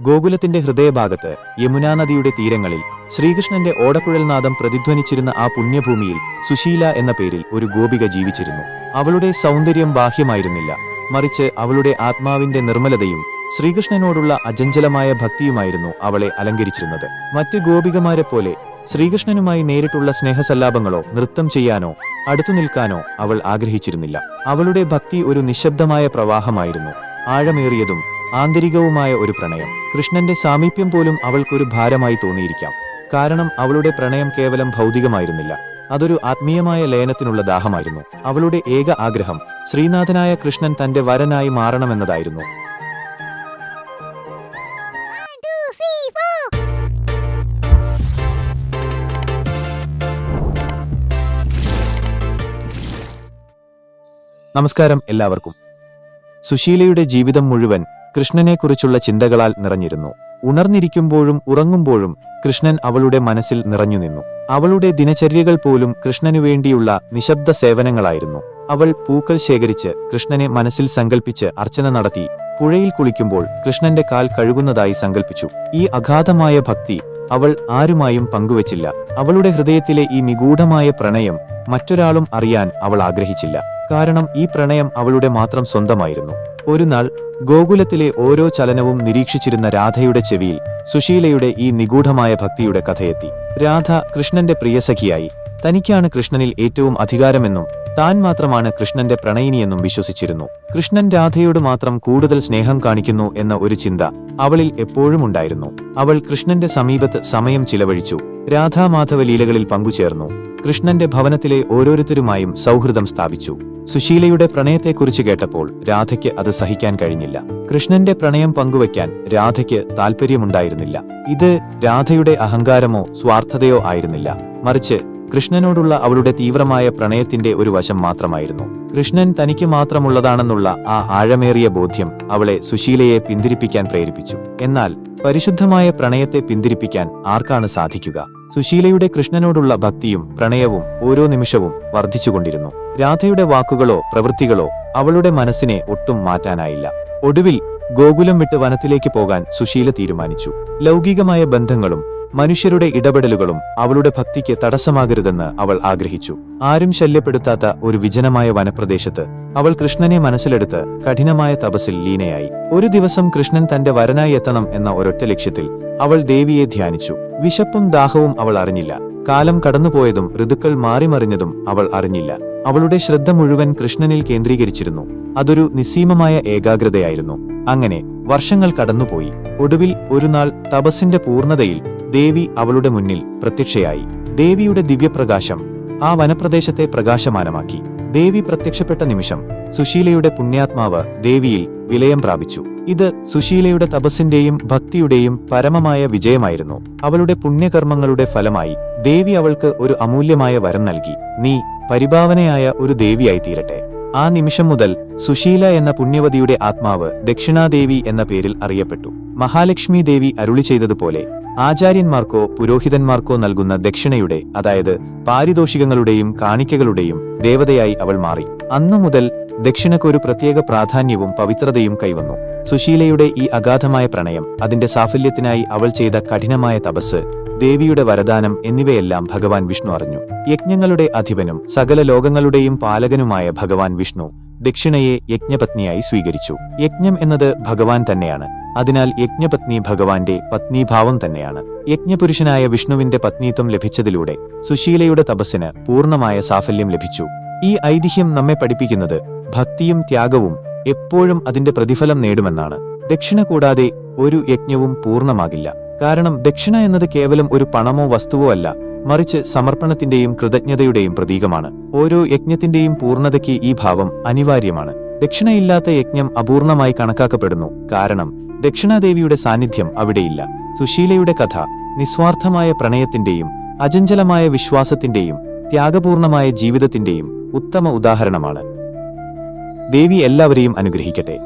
ഗോകുലത്തിന്റെ ഹൃദയഭാഗത്ത് യമുനാ നദിയുടെ തീരങ്ങളിൽ ശ്രീകൃഷ്ണന്റെ ഓടക്കുഴൽനാദം പ്രതിധ്വനിച്ചിരുന്ന ആ പുണ്യഭൂമിയിൽ സുശീല എന്ന പേരിൽ ഒരു ഗോപിക ജീവിച്ചിരുന്നു. അവളുടെ സൗന്ദര്യം ബാഹ്യമായിരുന്നില്ല. മറിച്ച് അവളുടെ ആത്മാവിന്റെ നിർമ്മലതയും ശ്രീകൃഷ്ണനോടുള്ള അജഞ്ചലമായ ഭക്തിയുമായിരുന്നു അവളെ അലങ്കരിച്ചിരുന്നത്. മറ്റ് ഗോപികമാരെ പോലെ ശ്രീകൃഷ്ണനുമായി നേരിട്ടുള്ള സ്നേഹസല്ലാപങ്ങളോ നൃത്തം ചെയ്യാനോ അടുത്തു നിൽക്കാനോ അവൾ ആഗ്രഹിച്ചിരുന്നില്ല. അവളുടെ ഭക്തി ഒരു നിശബ്ദമായ പ്രവാഹമായിരുന്നു. ആഴമേറിയതും ആന്തരികവുമായ ഒരു പ്രണയം. കൃഷ്ണന്റെ സാമീപ്യം പോലും അവൾക്കൊരു ഭാരമായി തോന്നിയിരിക്കാം. കാരണം അവളുടെ പ്രണയം കേവലം ഭൗതികമായിരുന്നില്ല. അതൊരു ആത്മീയമായ ലയനത്തിനുള്ള ദാഹമായിരുന്നു. അവളുടെ ഏക ആഗ്രഹം ശ്രീനാഥനായ കൃഷ്ണൻ തന്റെ വരനായി മാറണമെന്നതായിരുന്നു. നമസ്കാരം എല്ലാവർക്കും. സുശീലയുടെ ജീവിതം മുഴുവൻ കൃഷ്ണനെക്കുറിച്ചുള്ള ചിന്തകളാൽ നിറഞ്ഞിരുന്നു. ഉണർന്നിരിക്കുമ്പോഴും ഉറങ്ങുമ്പോഴും കൃഷ്ണൻ അവളുടെ മനസ്സിൽ നിറഞ്ഞു നിന്നു. അവളുടെ ദിനചര്യകൾ പോലും കൃഷ്ണനു വേണ്ടിയുള്ള നിശബ്ദ സേവനങ്ങളായിരുന്നു. അവൾ പൂക്കൾ ശേഖരിച്ച് കൃഷ്ണനെ മനസ്സിൽ സങ്കൽപ്പിച്ച് അർച്ചന നടത്തി പുഴയിൽ കുളിക്കുമ്പോൾ കൃഷ്ണന്റെ കാൽ കഴുകുന്നതായി സങ്കൽപ്പിച്ചു. ഈ അഗാധമായ ഭക്തി അവൾ ആരുമായും പങ്കുവച്ചില്ല. അവളുടെ ഹൃദയത്തിലെ ഈ നിഗൂഢമായ പ്രണയം മറ്റൊരാളും അറിയാൻ അവൾ ആഗ്രഹിച്ചില്ല. കാരണം ഈ പ്രണയം അവളുടെ മാത്രം സ്വന്തമായിരുന്നു. ഒരു നാൾ ഗോകുലത്തിലെ ഓരോ ചലനവും നിരീക്ഷിച്ചിരുന്ന രാധയുടെ ചെവിയിൽ സുശീലയുടെ ഈ നിഗൂഢമായ ഭക്തിയുടെ കഥയെത്തി. രാധ കൃഷ്ണന്റെ പ്രിയസഖിയായി. തനിക്കാണ് കൃഷ്ണനിൽ ഏറ്റവും അധികാരമെന്നും താൻ മാത്രമാണ് കൃഷ്ണന്റെ പ്രണയിനിയെന്നും വിശ്വസിച്ചിരുന്നു. കൃഷ്ണൻ രാധയോട് മാത്രം കൂടുതൽ സ്നേഹം കാണിക്കുന്നു എന്ന ഒരു ചിന്ത അവളിൽ എപ്പോഴും ഉണ്ടായിരുന്നു. അവൾ കൃഷ്ണന്റെ സമീപത്ത് സമയം ചിലവഴിച്ചു. രാധാമാധവ ലീലകളിൽ പങ്കുചേർന്നു. കൃഷ്ണന്റെ ഭവനത്തിലെ ഓരോരുത്തരുമായും സൗഹൃദം സ്ഥാപിച്ചു. സുശീലയുടെ പ്രണയത്തെക്കുറിച്ച് കേട്ടപ്പോൾ രാധയ്ക്ക് അത് സഹിക്കാൻ കഴിഞ്ഞില്ല. കൃഷ്ണന്റെ പ്രണയം പങ്കുവയ്ക്കാൻ രാധയ്ക്ക് താൽപ്പര്യമുണ്ടായിരുന്നില്ല. ഇത് രാധയുടെ അഹങ്കാരമോ സ്വാർത്ഥതയോ ആയിരുന്നില്ല. മറിച്ച് കൃഷ്ണനോടുള്ള അവളുടെ തീവ്രമായ പ്രണയത്തിന്റെ ഒരു വശം മാത്രമായിരുന്നു. കൃഷ്ണൻ തനിക്ക് മാത്രമുള്ളതാണെന്നുള്ള ആ ആഴമേറിയ ബോധ്യം അവളെ സുശീലയെ പിന്തിരിപ്പിക്കാൻ പ്രേരിപ്പിച്ചു. എന്നാൽ പരിശുദ്ധമായ പ്രണയത്തെ പിന്തിരിപ്പിക്കാൻ ആർക്കാണ് സാധിക്കുക? സുശീലയുടെ കൃഷ്ണനോടുള്ള ഭക്തിയും പ്രണയവും ഓരോ നിമിഷവും വർദ്ധിച്ചുകൊണ്ടിരുന്നു. രാധയുടെ വാക്കുകളോ പ്രവൃത്തികളോ അവളുടെ മനസ്സിനെ ഒട്ടും മാറ്റാനായില്ല. ഒടുവിൽ ഗോകുലം വിട്ട് വനത്തിലേക്ക് പോകാൻ സുശീല തീരുമാനിച്ചു. ലൗകികമായ ബന്ധങ്ങളും മനുഷ്യരുടെ ഇടപെടലുകളും അവളുടെ ഭക്തിക്ക് തടസ്സമാകരുതെന്ന് അവൾ ആഗ്രഹിച്ചു. ആരും ശല്യപ്പെടുത്താത്ത ഒരു വിജനമായ വനപ്രദേശത്ത് അവൾ കൃഷ്ണനെ മനസ്സിലെടുത്ത് കഠിനമായ തപസ്സിൽ ലീനയായി. ഒരു ദിവസം കൃഷ്ണൻ തന്റെ വരനായി എത്തണം എന്ന ഒരൊറ്റ ലക്ഷ്യത്തിൽ അവൾ ദേവിയെ ധ്യാനിച്ചു. വിശപ്പും ദാഹവും അവൾ അറിഞ്ഞില്ല. കാലം കടന്നുപോയതും ഋതുക്കൾ മാറിമറിഞ്ഞതും അവൾ അറിഞ്ഞില്ല. അവളുടെ ശ്രദ്ധ മുഴുവൻ കൃഷ്ണനിൽ കേന്ദ്രീകരിച്ചിരുന്നു. അതൊരു നിസ്സീമമായ ഏകാഗ്രതയായിരുന്നു. അങ്ങനെ വർഷങ്ങൾ കടന്നുപോയി. ഒടുവിൽ ഒരുനാൾ തപസ്സിന്റെ പൂർണതയിൽ ദേവി അവളുടെ മുന്നിൽ പ്രത്യക്ഷയായി. ദേവിയുടെ ദിവ്യപ്രകാശം ആ വനപ്രദേശത്തെ പ്രകാശമാനമാക്കി. ദേവി പ്രത്യക്ഷപ്പെട്ട നിമിഷം സുശീലയുടെ പുണ്യാത്മാവ് ദേവിയിൽ വിലയം പ്രാപിച്ചു. ഇത് സുശീലയുടെ തപസ്സിന്റെയും ഭക്തിയുടെയും പരമമായ വിജയമായിരുന്നു. അവളുടെ പുണ്യകർമ്മങ്ങളുടെ ഫലമായി ദേവി അവൾക്ക് ഒരു അമൂല്യമായ വരം നൽകി. നീ പരിഭാവനയായ ഒരു ദേവിയായി തീരട്ടെ ആ നിമിഷം മുതൽ സുശീല എന്ന പുണ്യവതിയുടെ ആത്മാവ് ദക്ഷിണാദേവി എന്ന പേരിൽ അറിയപ്പെട്ടു. മഹാലക്ഷ്മി ദേവി അരുളി ചെയ്തതുപോലെ ആചാര്യന്മാർക്കോ പുരോഹിതന്മാർക്കോ നൽകുന്ന ദക്ഷിണയുടെ അതായത് പാരിതോഷികങ്ങളുടെയും കാണിക്കകളുടെയും ദേവതയായി അവൾ മാറി. അന്നു മുതൽ ദക്ഷിണക്ക് ഒരു പ്രത്യേക പ്രാധാന്യവും പവിത്രതയും കൈവന്നു. സുശീലയുടെ ഈ അഗാധമായ പ്രണയം അതിന്റെ സാഫല്യത്തിനായി അവൾ ചെയ്ത കഠിനമായ തപസ് ദേവിയുടെ വരദാനം എന്നിവയെല്ലാം ഭഗവാൻ വിഷ്ണു അറിഞ്ഞു. യജ്ഞങ്ങളുടെ അധിപനും സകല ലോകങ്ങളുടെയും പാലകനുമായ ഭഗവാൻ വിഷ്ണു ദക്ഷിണയെ യജ്ഞപത്നിയായി സ്വീകരിച്ചു. യജ്ഞം എന്നത് ഭഗവാൻ തന്നെയാണ്. അതിനാൽ യജ്ഞപത്നി ഭഗവാന്റെ പത്നീഭാവം തന്നെയാണ്. യജ്ഞപുരുഷനായ വിഷ്ണുവിന്റെ പത്നീത്വം ലഭിച്ചതിലൂടെ സുശീലയുടെ തപസ്സിന് പൂർണമായ സാഫല്യം ലഭിച്ചു. ഈ ഐതിഹ്യം നമ്മെ പഠിപ്പിക്കുന്നത് ഭക്തിയും ത്യാഗവും എപ്പോഴും അതിന്റെ പ്രതിഫലം നേടുമെന്നാണ്. ദക്ഷിണ കൂടാതെ ഒരു യജ്ഞവും പൂർണമാകില്ല കാരണം ദക്ഷിണ എന്നത് കേവലം ഒരു പണമോ വസ്തുവോ അല്ല. മറിച്ച് സമർപ്പണത്തിന്റെയും കൃതജ്ഞതയുടെയും പ്രതീകമാണ്. ഓരോ യജ്ഞത്തിന്റെയും പൂർണതയ്ക്ക് ഈ ഭാവം അനിവാര്യമാണ്. ദക്ഷിണയില്ലാത്ത യജ്ഞം അപൂർണമായി കണക്കാക്കപ്പെടുന്നു. കാരണം ദക്ഷിണാദേവിയുടെ സാന്നിധ്യം അവിടെയില്ല. സുശീലയുടെ കഥ നിസ്വാർത്ഥമായ പ്രണയത്തിന്റെയും അചഞ്ചലമായ വിശ്വാസത്തിന്റെയും ത്യാഗപൂർണമായ ജീവിതത്തിന്റെയും ഉത്തമ ഉദാഹരണമാണ്. ദേവി എല്ലാവരെയും അനുഗ്രഹിക്കട്ടെ.